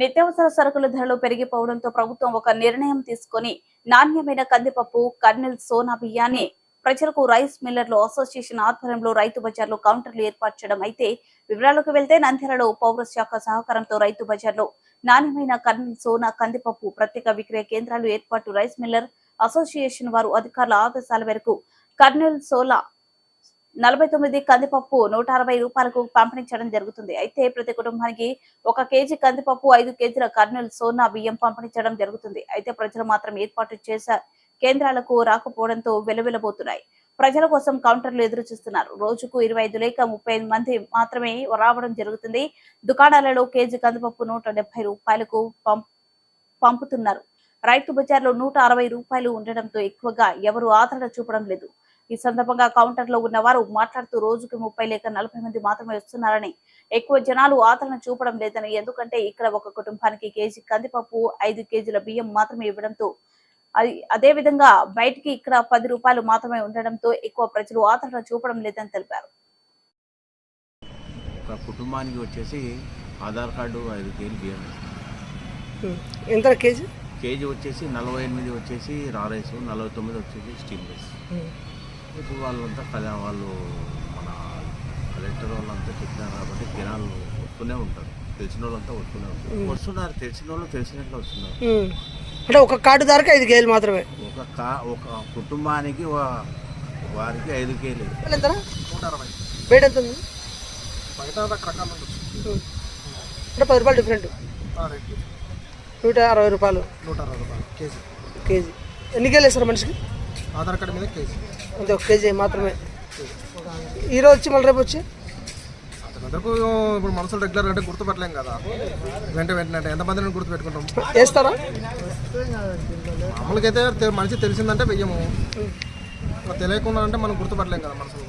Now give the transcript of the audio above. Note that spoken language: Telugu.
నిత్యావసర సరుకుల ధరలు పెరిగిపోవడంతో ప్రభుత్వం ఒక నిర్ణయం తీసుకొని నాణ్యమైన కందిపప్పు కర్నెల్ సోనా బియ్యాన్ని ప్రజలకు రైస్ మిల్లర్లు అసోసియేషన్ ఆధ్వర్యంలో రైతు బజార్లో కౌంటర్లు ఏర్పాటు చేయడం అయితే వివరాలకు వెళ్తే నంద్యాలలో పౌర శాఖ సహకారంతో రైతు బజార్లో నాణ్యమైన కర్నెల్ సోనా కందిపప్పు ప్రత్యేక విక్రయ కేంద్రాలు ఏర్పాటు రైస్ మిల్లర్ అసోసియేషన్ వారు అధికారుల ఆదేశాల మేరకు కర్నెల్ సోలా నలభై తొమ్మిది కందిపప్పు నూట అరవై రూపాయలకు పంపిణీ చేయడం జరుగుతుంది. అయితే ప్రతి కుటుంబానికి ఒక కేజీ కందిపప్పు ఐదు కేజీల కర్నూలు సోనా బియ్యం పంపిణీ చేయడం జరుగుతుంది. అయితే ప్రజలు మాత్రం ఏర్పాటు చేసే కేంద్రాలకు రాకపోవడంతో వెలువెలబోతున్నాయి. ప్రజల కోసం కౌంటర్లు ఎదురు చూస్తున్నారు. రోజుకు ఇరవై ఐదు లేక ముప్పై మంది మాత్రమే రావడం జరుగుతుంది. దుకాణాలలో కేజీ కందిపప్పు నూట డెబ్బై రూపాయలకు పంపుతున్నారు. రైతు బజార్లో నూట అరవై రూపాయలు ఉండడంతో ఎక్కువగా ఎవరు ఆదరణ చూపడం లేదు. ఈ సందర్భంగా కౌంటర్లో ఉన్న వారు మాట్లాడుతూ రోజుకి ముప్పై లేక నలభై మంది మాత్రమే వస్తున్నారని. ఎక్కువ జనాలు ఆదరణ చూపడం లేదని ఎందుకంటే ఇక్కడ ఒక కుటుంబానికి కేజీ కందిపప్పు ఐదు కేజీల బియ్యం మాత్రమే ఇవ్వడంతో అది అదే విధంగా బయటికి ఇక్కడ పది రూపాయలు మాత్రమే ఉండడంతో ఎక్కువ ప్రజలు ఆదరణ చూపడం లేదని తెలిపారు. ఒక కుటుంబానికి వచ్చేసి ఆధార్ కార్డు ఐదు కేజీలు బియ్యం. ఎంత కేజీ? కేజీ వచ్చేసి నలభై ఎనిమిది వచ్చేసి రా రైస్ నలభై తొమ్మిది వచ్చేసి స్టీమ్ రైస్. ఇప్పుడు వాళ్ళంతా కదా వాళ్ళు మన కలెక్టర్ వాళ్ళంతా చెప్పినారు కాబట్టి జనాలు వస్తూనే ఉంటారు. తెలిసిన వాళ్ళంతా వస్తూనే ఉంటారు. వస్తున్నారు. తెలిసిన వాళ్ళు తెలిసినట్లు వస్తున్నారు. అంటే ఒక కార్డు ధరకు ఐదు కేజీలు మాత్రమే. ఒక కా ఒక కుటుంబానికి వారికి ఐదు కేజీలు. బయట ఎంత ఉంది? బయట రకరకాలు ఉండొచ్చు ఉం. అంటే పది రూపాయలు డిఫరెంట్. నూట అరవై రూపాయలు. నూట అరవై రూపాయలు కేజీ. కేజీ. ఎన్ని కేజీలు వేస్తారు మనిషికి? ఆధార్ కార్డు మీద కేజీ అంతే ఒక కేజీ మాత్రమే. ఈరోజు వచ్చి మళ్ళీ రేపు వచ్చి? అంతకంతకు ఇప్పుడు మనుషులు రెగ్యులర్ అంటే గుర్తుపట్టలేం కదా. వెంట వెంటనే అంటే ఎంతమందిని గుర్తుపెట్టుకుంటాం? వేస్తారా? మామూలుగా అయితే మనిషి తెలిసిందంటే వెయ్యము. తెలియకుండా అంటే మనం గుర్తుపట్టలేం కదా మనుషులు.